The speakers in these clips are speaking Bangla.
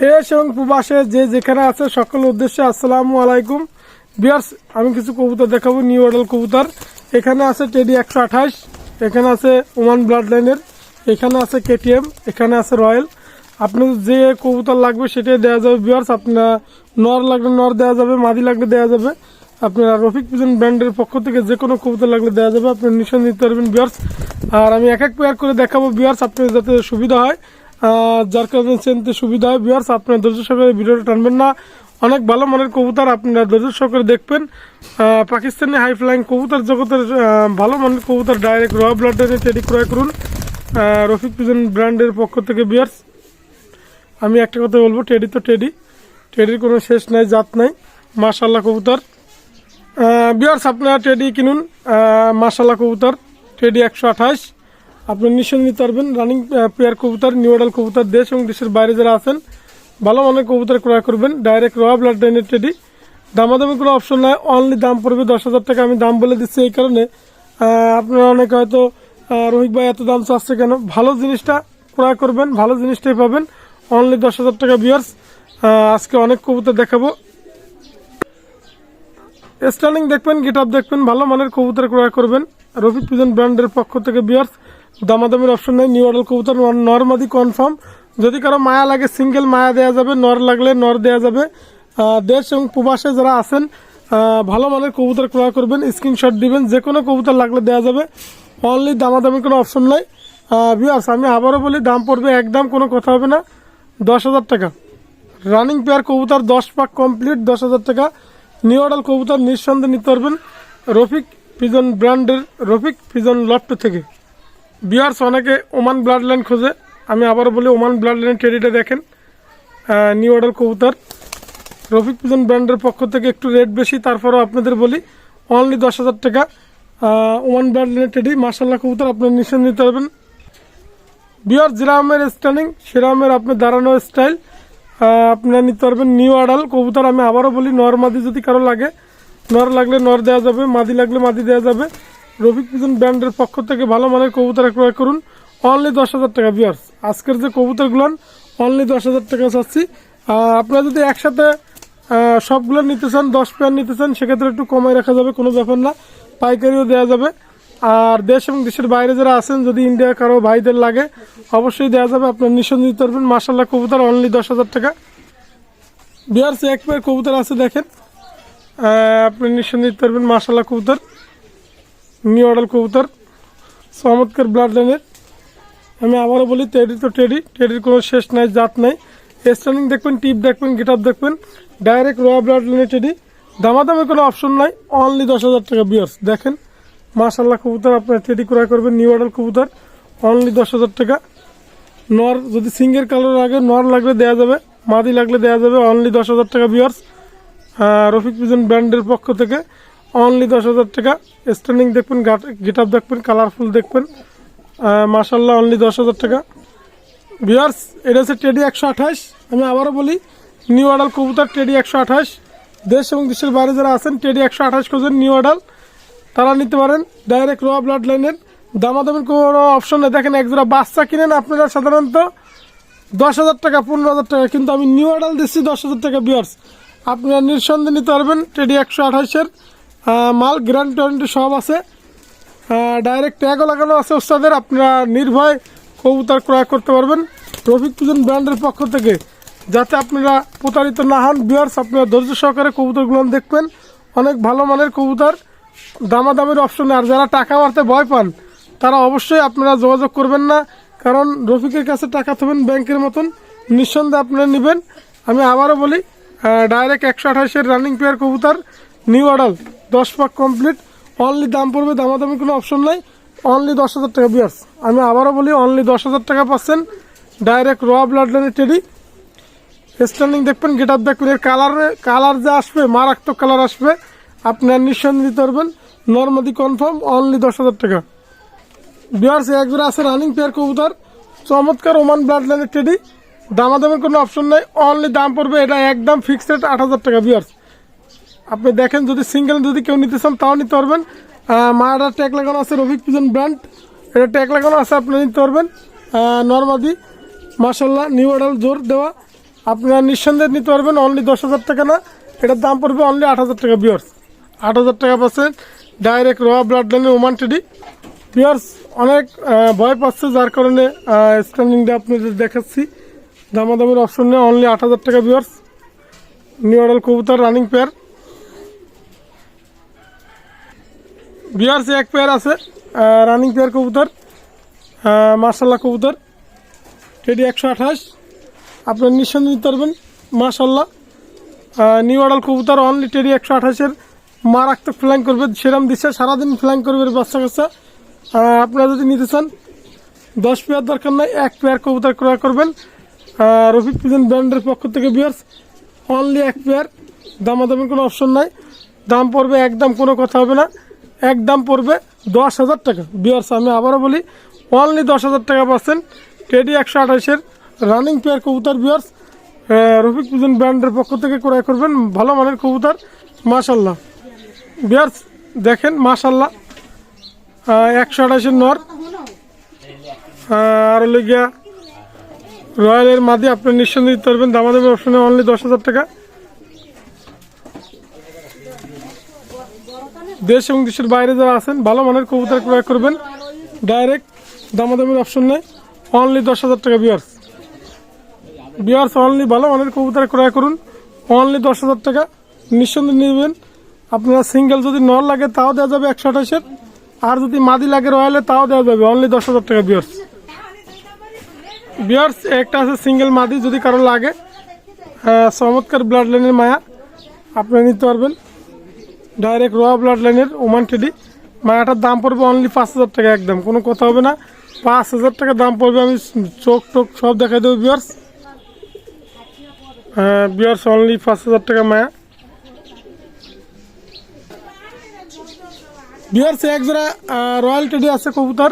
দেশ এবং প্রবাসে যে যেখানে আছে, সকল উদ্দেশ্যে আসসালামু আলাইকুম। বিয়ার্স, আমি কিছু কবুতর দেখাবো, নিউ মডেল কবুতর। এখানে আছে টেডি একশো আঠাশ, এখানে আছে ওমান ব্লাড লাইনের এখানে আছে কেটিএম, এখানে আছে রয়্যাল। আপনার যে কবুতর লাগবে সেটাই দেওয়া যাবে, বিয়ার্স। আপনার নর লাগলে নর দেওয়া যাবে, মাদি লাগলে দেওয়া যাবে। আপনার রফিক পিজন ব্র্যান্ডের পক্ষ থেকে যে কোনো কবুতর লাগলে দেওয়া যাবে, আপনি নিশ্চয় নিতে পারবেন, বিয়ার্স। আর আমি এক এক পেয়ার করে দেখাবো, বিয়ার্স আপনার যাতে সুবিধা হয়। যার কারণে চিনতে সুবিধা হয় বিয়ার্স আপনার ধৈর্য সহকারে ভিডিওটা টানবেন না। অনেক ভালো মানের কবুতর আপনারা ধৈর্য সহকারে দেখবেন। পাকিস্তানি হাই ফ্লাইং কবুতর জগতের ভালো মানের কবুতর ডাইরেক্ট র ব্লাড টেডি ক্রয় করুন। রফিক পিজন ব্র্যান্ডের পক্ষ থেকে বিয়ার্স আমি একটা কথা বলব টেডি তো টেডি টেডির কোনো শেষ নাই, জাত নাই। মাশাল্লাহ কবুতর। বিয়ার্স আপনারা টেডি কিনুন। মাশাল্লাহ কবুতর। টেডি একশো আঠাশ। আপনি নিশ্চয় নিতে পারবেন। রানিং পেয়ার কবুতর, নিউ মডেল কবুতর দেশ এবং দেশের বাইরে যারা আছেন, ভালো মানের কবুতর ক্রয় করবেন। ডাইরেক্ট র ব্লাড ডাইনের টেডি দামাদামি কোনো অপশন নাই। অনলি দাম পড়বে দশ হাজার টাকা। আমি দাম বলে দিচ্ছি এই কারণে। আপনারা অনেকে হয়তো রোহিত ভাই এত দাম চাচ্ছে কেন? ভালো জিনিসটা ক্রয় করবেন, ভালো জিনিসটাই পাবেন। অনলি দশ হাজার টাকা বিয়ার্স আজকে অনেক কবুতর দেখাবো। স্টার্নিং দেখবেন গেট দেখবেন, ভালো মানের কবুতর ক্রয় করবেন। রফিক পিজন ব্র্যান্ডের পক্ষ থেকে বিয়ার্স দামাদামির অপশন নেই নিউ মডেল কবুতর নর্মাদি কনফার্ম যদি কারও মায়া লাগে সিঙ্গেল মায়া দেওয়া যাবে, নর লাগলে নর দেওয়া যাবে। দেশ এবং প্রবাসে যারা আছেন ভালো মানের কবুতর ক্রয় করবেন স্ক্রিনশট দিবেন যে কোনো কবুতর লাগলে দেওয়া যাবে। অনলি দামাদামি কোনো অপশন নাই। বিয়ার্স আমি আবারও বলি, দাম পড়বে একদম, কোনো কথা হবে না। দশ হাজার টাকা। রানিং পেয়ার কবুতর দশ পাক কমপ্লিট দশ হাজার টাকা। নিউ অর্ডার কবুতর নিঃসন্দেহে নিতে পারবেন। রফিক পিজন ব্র্যান্ডের রফিক পিজন লফট থেকে। বিয়ার্স অনেকে ওমান ব্লাড লাইন খোঁজে। আমি আবারও বলি, ওমান ব্লাড লাইন টেডিটা দেখেন নিউ অর্ডার কবুতর। রফিক পিজন ব্র্যান্ডের পক্ষ থেকে একটু রেট বেশি, তারপরেও আপনাদের বলি অনলি দশ হাজার টাকা ওমান ব্লাড লাইন টেডি মার্শাল্লাহ কবুতর আপনার নিঃসন্দেহে নিতে পারবেন। বিয়ার যেরামের স্ট্যান্ডিং সেরামের আপনার দাঁড়ানো স্টাইল আপনারা নিতে পারবেন নিউ আডাল কবুতর আমি আবারও বলি, নর মাদি যদি কারও লাগে, নর লাগলে নর দেওয়া যাবে, মাদি লাগলে মাদি দেওয়া যাবে। রফিক পিজন ব্র্যান্ডের পক্ষ থেকে ভালো মানের কবুতর ক্রয় করুন। অনলি দশ হাজার টাকা বিয়ার্স আজকের যে কবুতরগুলো অনলি দশ হাজার টাকা চাচ্ছি। আপনারা যদি একসাথে সবগুলো নিতে চান, দশ পেয়ার নিতে চান, সেক্ষেত্রে একটু কমায় রাখা যাবে, কোনো ব্যাপার না। পাইকারিও দেওয়া যাবে। আর দেশ এবং দেশের বাইরে যারা আছেন, যদি ইন্ডিয়া কারও ভাইদের লাগে, অবশ্যই দেওয়া যাবে। আপনার নিঃসন্দেহ দিতে পারবেন। মার্শাল্লাহ কবুতর অনলি দশ হাজার টাকা। বিহার এক পেয়ার কবুতর আছে দেখেন। আপনি নিঃসন্দেহ দিতে পারবেন। মার্শাল্লাহ কবুতর। নিউ অর্ডার কবুতর, চমৎকার ব্লাড লাইনের আমি আবারও বলি টেডি তো টেডি টেডির কোনো শেষ নাই, জাত নাই। স্টার্নিং দেখবেন টিপ দেখবেন গেট আপ দেখবেন। ডাইরেক্ট র ব্লাড লাইনের টেডি দামাদামে কোনো অপশন নাই অনলি দশ হাজার টাকা বিয়ার্স দেখেন মাশাল্লাহ কবুতর আপনার টেডি ক্রয় করবেন, নিউ অর্ডার কবুতর অনলি দশ হাজার টাকা। নর, যদি সিঙ্গের কালার লাগে, নর লাগলে দেওয়া যাবে, মাদি লাগলে দেওয়া যাবে অনলি দশ হাজার টাকা বিয়ার্স রফিক পিজন ব্র্যান্ডের পক্ষ থেকে অনলি দশ হাজার টাকা। স্ট্যান্ডিং দেখবেন গেট আপ দেখবেন কালারফুল দেখবেন। মাশাল্লাহ অনলি দশ হাজার টাকা। বিয়ার্স এটা হচ্ছে টেডি একশো আঠাশ। আমি আবারও বলি নিউ অর্ডাল কবুতর টেডি একশো আঠাশ। দেশ এবং দেশের বাইরে যারা আছেন টেডি একশো আঠাশ খোঁজেন নিউ অর্ডাল তারা নিতে পারেন ডাইরেক্ট র ব্লাড লাইনের দামাদামের কোনো অপশন নেই। দেখেন, একজোড়া বাচ্চা কিনেন আপনারা সাধারণত। দশ হাজার টাকা, পনেরো হাজার টাকা। কিন্তু আমি নিউ অর্ডার দিচ্ছি দশ হাজার টাকা বিয়ার্স আপনারা নিঃসন্দেহে নিতে পারবেন টেডি একশো আঠাশের। মাল গ্যারান্টি ওয়ারেন্টি সব আছে। ডাইরেক্ট ট্যাগও লাগানো আছে ওস্তাদের। আপনারা নির্ভয় কবুতর ক্রয় করতে পারবেন। রফিক পুজন ব্র্যান্ডের পক্ষ থেকে। যাতে আপনারা প্রতারিত না হন বিয়ার্স আপনারা ধৈর্য সহকারে কবুতরগুলো দেখবেন। অনেক ভালো মানের কবুতার। কবুতর দামাদামের অপশন আর যারা টাকা মারতে ভয় পান, তারা অবশ্যই আপনারা যোগাযোগ করবেন না। কারণ রফিকের কাছে টাকা থাকবেন ব্যাংকের মতন। নিঃসন্দেহে আপনারা নেবেন। আমি আবারও বলি ডাইরেক্ট একশো আঠাশের রানিং পেয়ার কবুতর। নিউ অর্ডার দশ পাক কমপ্লিট অনলি দাম পড়বে, দামাদামি কোনো অপশন নাই অনলি দশ হাজার টাকা বিয়ার্স আমি আবারও বলি অনলি দশ হাজার টাকা পাচ্ছেন ডাইরেক্ট র ব্লাড লাইনের টেডি স্ট্যান্ডিং দেখবেন গেট আপ দেখবেন এর কালার কালার যে আসবে, মারাত্মক কালার আসবে আপনার নিঃসন্দেহ দিতে পারবেন। নর্মাদি কনফার্ম অনলি দশ হাজার টাকা। বিয়ার্স একবার আছে রানিং পেয়ার কবুতর, চমৎকার ওমান ব্লাড লাইনের টেডি দামাদামের কোনো অপশন নাই অনলি দাম পড়বে, এটা একদম ফিক্সড আট হাজার টাকা বিয়ার্স আপনি দেখেন, যদি সিঙ্গেল যদি কেউ নিতে চান, তাও নিতে পারবেন। মায়াটা ট্যাগ লাগানো আছে, রফিক পিজন ব্র্যান্ড এটা ট্যাগ লাগানো আছে, আপনি নিতে পারবেন। নর্মাদি মার্শাল্লাহ নিউ অর্ডার জোর দেওয়া। আপনারা নিঃসন্দেহে নিতে পারবেন অনলি দশ হাজার টাকা না। এটার দাম পড়বে অনলি আট হাজার টাকা বিয়ার্স আট হাজার টাকা পাচ্ছেন ডাইরেক্ট র ব্লাড লাইনের ওমান টেডি বিয়ার্স অনেক ভয় পাচ্ছে, যার কারণে স্ট্যান্ডিংটা আপনাদের দেখাচ্ছি। দামাদামের অপশন নেই অনলি আট হাজার টাকা বিয়ার্স নিউ অর্ডার কবুতর রানিং পেয়ার বিয়ার্স এক পেয়ার আছে রানিং পেয়ার কবুতর মার্শাল্লাহ কবুতর। টেডি একশো আঠাশ। আপনার নিঃসন্দেহে নিতে পারবেন মার্শাল্লাহ নিউ অর্ডার কবুতর অনলি টেডি একশো আঠাশের। মারাত্মক ফ্ল্যাং করবে, সেরাম দিচ্ছে, সারাদিন ফ্ল্যাং করবে বাচ্চা কাচ্চা। আপনারা যদি নিতে চান, দশ পেয়ার দরকার নাই, এক পেয়ার কবুতর ক্রয় করবেন। রফিক পিজন ব্র্যান্ডের পক্ষ থেকে বিয়ার্স অনলি এক পেয়ার দামাদামের কোনো অপশন নাই। দাম পড়বে, একদম কোনো কথা হবে না। একদম পড়বে দশ হাজার টাকা। বিয়ার্স আমি আবারও বলি অনলি দশ হাজার টাকা পাচ্ছেন টেডি একশো আঠাশের রানিং পেয়ার কবুতর বিয়ার্স রফিক পিজন ব্র্যান্ডের পক্ষ থেকে ক্রয় করবেন ভালো মানের কবুতর মাশাল্লাহ বিয়ার্স দেখেন মাশাল্লাহ একশো আঠাশের নর। আর হলো গিয়া রয়্যালের মাদি, আপনি নিঃসন্দেহে দিতে পারবেন। দামাদামি অপশনে অনলি দশ হাজার টাকা। দেশ এবং দেশের বাইরে যারা আছেন, ভালো মানের কবুতর ক্রয় করবেন। ডাইরেক্ট দামাদামির অপশন নেই। অনলি দশ হাজার টাকা বিয়ার্স বিয়ার্স অনলি ভালো মানের কবুতর ক্রয় করুন। অনলি দশ হাজার টাকা নিঃসন্দেহে নেবেন। আপনারা সিঙ্গেল যদি নর লাগে, তাও দেওয়া যাবে একশো আঠাশের। আর যদি মাদি লাগে, রয়্যালে, তাও দেওয়া যাবে। অনলি দশ হাজার টাকা বিয়ার্স বিয়ার্স একটা আছে সিঙ্গেল মাদি, যদি কারও লাগে। চমৎকার ব্লাড লাইনের মায়া। আপনারা নিতে পারবেন। ডাইরেক্ট র ব্লাড লাইনের ওমান টেডি। মায়াটার দাম পড়বে অনলি পাঁচ হাজার টাকা একদম। কোনো কথা হবে না। পাঁচ হাজার টাকা দাম পড়বে, আমি চোখ টোক সব দেখাই দেবো বিয়ার্স বিয়ার্স অনলি পাঁচ হাজার টাকা মায়া। বিয়ার্স এক জোড়া রয়্যাল টেডি আছে কবুতর।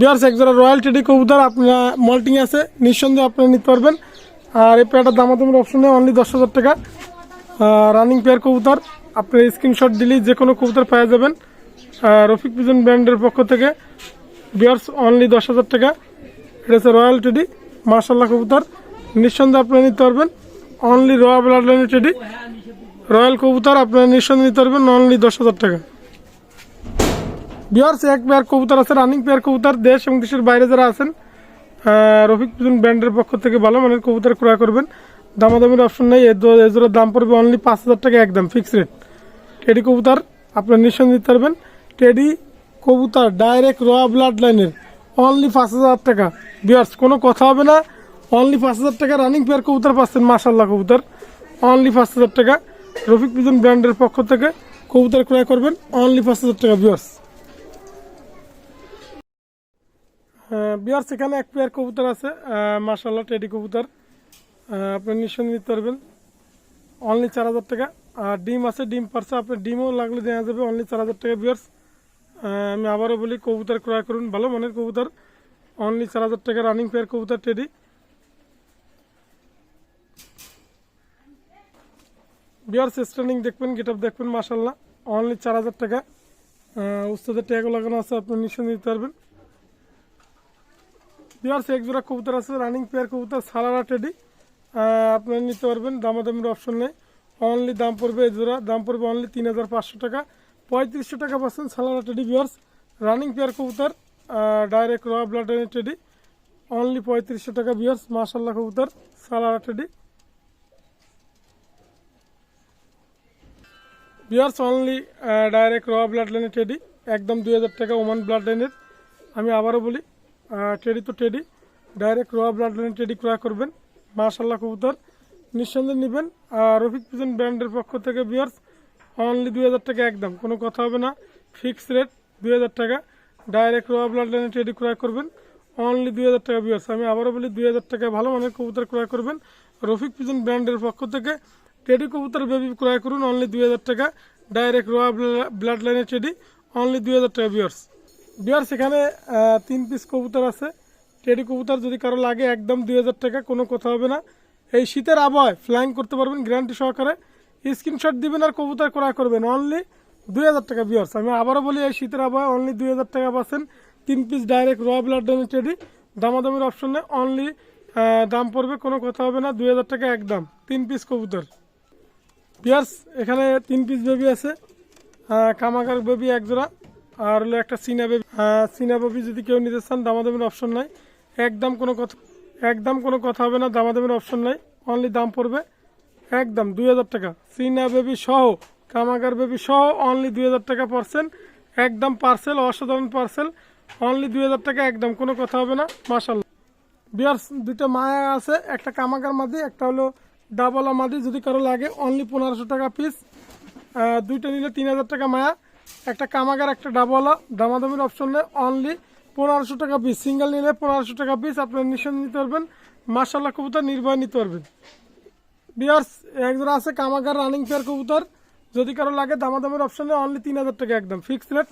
বিয়ার্স একজোড়া রয়্যাল টেডি কবুতর, আপনারা মল্টিং আছে, নিঃসন্দেহে আপনারা নিতে পারবেন। আর এই পেয়ারটার দামাদামের অপশনে অনলি দশ হাজার টাকা। রানিং পেয়ার কবুতর আপনি স্ক্রিনশট দিলেই যে কোনো কবুতর পাওয়া যাবেন। রফিক পিজন ব্র্যান্ডের পক্ষ থেকে বিয়ার্স অনলি দশ হাজার টাকা। এটা হচ্ছে রয়্যাল টেডি মার্শাল্লাহ কবুতর। নিঃসন্দেহে আপনারা নিতে পারবেন অনলি রয়্যাল ব্লাড লাইনের টেডি। রয়্যাল কবুতর আপনারা নিঃসন্দেহে নিতে পারবেন অনলি দশ হাজার টাকা। বিহার্স এক পেয়ার কবুতর আছে রানিং পেয়ার কবুতর, দেশ এবং দেশের বাইরে যারা আছেন রফিক পিজন ব্র্যান্ডের পক্ষ থেকে ভালো মানের কবুতর ক্রয় করবেন। দামাদামির অপশন নেই এর জোড়ার দাম পড়বে অনলি পাঁচ হাজার টাকা একদম ফিক্স রেট টেডি কবুতর, আপনার নিঃসন্দেহে দিতে পারবেন। টেডি কবুতর ডাইরেক্ট র ব্লাড লাইনের অনলি পাঁচ হাজার টাকা। বিয়ার্স কোনো কথা হবে না অনলি পাঁচ হাজার টাকা রানিং পেয়ার কবুতর পাচ্ছেন মাশাল্লাহ কবুতর। অনলি পাঁচ হাজার টাকা। রফিক পিজন ব্র্যান্ডের পক্ষ থেকে কবুতর ক্রয় করবেন অনলি পাঁচ হাজার টাকা বিয়ার্স বিয়ার সেখানে এক পেয়ার কবুতর আছে মার্শাল্লাহ টেডি কবুতর। আপনি নিঃসন্দেহে নিতে পারবেন। অনলি চার হাজার টাকা। আর ডিম আছে, ডিম পারছে, আপনার ডিমও লাগলে দেওয়া যাবে অনলি চার হাজার টাকা, বিয়ার্স। আমি আবারও বলি, কবুতর ক্রয় করুন, ভালো মানের কবুতর। অনলি চার হাজার টাকা রানিং পেয়ার কবুতর, টেডি। বিয়ার্স স্ট্যান্ডিং দেখবেন গেট আপ দেখবেন মার্শাল্লাহ অনলি চার হাজার টাকা। উস্তাদের ট্যাগও লাগানো আছে, আপনি নিঃসন্দেহে নিতে পারবেন। বিয়ার্স এক জোড়া কবুতর আছে রানিং পেয়ার কবুতর, সালারা টেডি আপনারা নিতে পারবেন, দামাদামির অপশন নেই। অনলি দাম পড়বে এই জোড়া, দাম পড়বে অনলি তিন হাজার পাঁচশো টাকা। পঁয়ত্রিশশো টাকা পাচ্ছেন সালারা টেডি বিয়ার্স রানিং পেয়ার কবুতর ডাইরেক্ট র ব্লাড টেডি অনলি পঁয়ত্রিশশো টাকা বিয়ার্স মার্শাল্লাহ কবুতর, সালারা টেডি বিয়ার্স অনলি ডাইরেক্ট র ব্লাড লাইনের টেডি একদম দুই হাজার টাকা ওমান ব্লাড লাইনের আমি আবারও বলি টেডি তো টেডি ডাইরেক্ট র ব্লাড লাইনের টেডি ক্রয় করবেন। মাশাল্লাহ কবুতর, নিঃসন্দেহে নেবেন। আর রফিক পিজন ব্র্যান্ডের পক্ষ থেকে বিয়ার্স অনলি দুই হাজার টাকা একদম, কোনো কথা হবে না। ফিক্স রেট দুই হাজার টাকা। ডাইরেক্ট র ব্লাড লাইনের টেডি ক্রয় করবেন। অনলি দুই হাজার টাকা বিয়ার্স আমি আবারও বলি, দুই হাজার টাকা ভালো মানের কবুতর ক্রয় করবেন। রফিক পিজন ব্র্যান্ডের পক্ষ থেকে টেডি কবুতর বেবি ক্রয় করুন অনলি দুই হাজার টাকা। ডাইরেক্ট রোয়া ব্লাড লাইনের টেডি অনলি দুই হাজার টাকা বিয়ার্স বিয়ার্স এখানে আহ, তিন পিস কবুতর আছে। টেডি কবুতর যদি কারও লাগে একদম দুই হাজার টাকা কোনো কথা হবে না। এই শীতের আবহাওয়ায় ফ্লাইং করতে পারবেন গ্যারান্টি সহকারে। স্ক্রিনশট দিবেন আর কবুতর ক্রয় করবেন অনলি দুই হাজার টাকা বিয়ার্স আমি আবারও বলি এই শীতের আবহাওয়া অনলি দুই হাজার টাকা পাচ্ছেন। তিন পিস ডাইরেক্ট র ব্লাড ডোনেটেডই দামাদামির অপশন অনলি দাম পড়বে কোনো কথা হবে না দুই হাজার টাকা একদম তিন পিস কবুতর। বিয়ার্স এখানে তিন পিস বেবি আছে আহ, কামাগার বেবি এক জোড়া। আর হলো একটা সিনা বেবি সিনা বেবি যদি কেউ নিতে চান, দামাদামির অপশন নাই। একদম কোনো কথা একদম কোনো কথা হবে না, দামাদামির অপশন নাই। অনলি দাম পড়বে একদম দুই হাজার টাকা। সিনা বেবি সহ, কামাগার বেবি সহ অনলি দুই হাজার টাকা পার্সেল। একদম পার্সেল, অসাধারণ পার্সেল। অনলি দুই হাজার টাকা, একদম কোনো কথা হবে না মাসাল্লাহ বিয়ার্স দুইটা মায়া আছে, একটা কামাগার মাদি, একটা হলো ডাবলা মাদি, যদি কারও লাগে অনলি পনেরোশো টাকা পিস দুইটা নিলে তিন হাজার টাকা মায়া। একটা কামাগার, একটা ডাবলা দামাদামির অপশন নেই অনলি পনেরোশো টাকা পিস সিঙ্গেল নিলে পনেরোশো টাকা পিস আপনার নিঃসন্দ নিতে পারবেন। মার্শাল্লাহ কবুতর নির্ভয় নিতে পারবেন। বিয়ার্স একজন আছে কামাগার রানিং ফেয়ার কবুতর। যদি কারও লাগে দামাদামের অপশনে অনলি তিন হাজার টাকা একদম। ফিক্সড রেট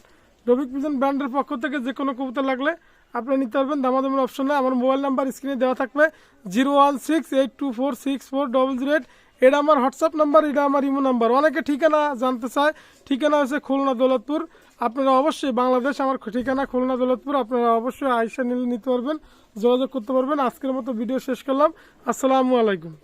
রবিক পিজন ব্র্যান্ডের পক্ষ থেকে যে কোনো কবুতর লাগলে আপনি নিতে পারবেন। দামাদামের অপশনে আমার মোবাইল নাম্বার স্ক্রিনে দেওয়া থাকবে। Zero one six eight two four six four double zero eight এটা আমার হোয়াটসঅ্যাপ নাম্বার, এটা আমার ইমো নাম্বার। অনেকে ঠিকানা জানতে চায়। ঠিকানা হচ্ছে খুলনা দৌলতপুর। আপনারা অবশ্যই বাংলাদেশ, আমার ঠিকানা খুলনা দৌলতপুর। আপনারা অবশ্যই আইসা নিলে নিতে পারবেন, যোগাযোগ করতে পারবেন। আজকের মতো ভিডিও শেষ করলাম। আসসালামু আলাইকুম।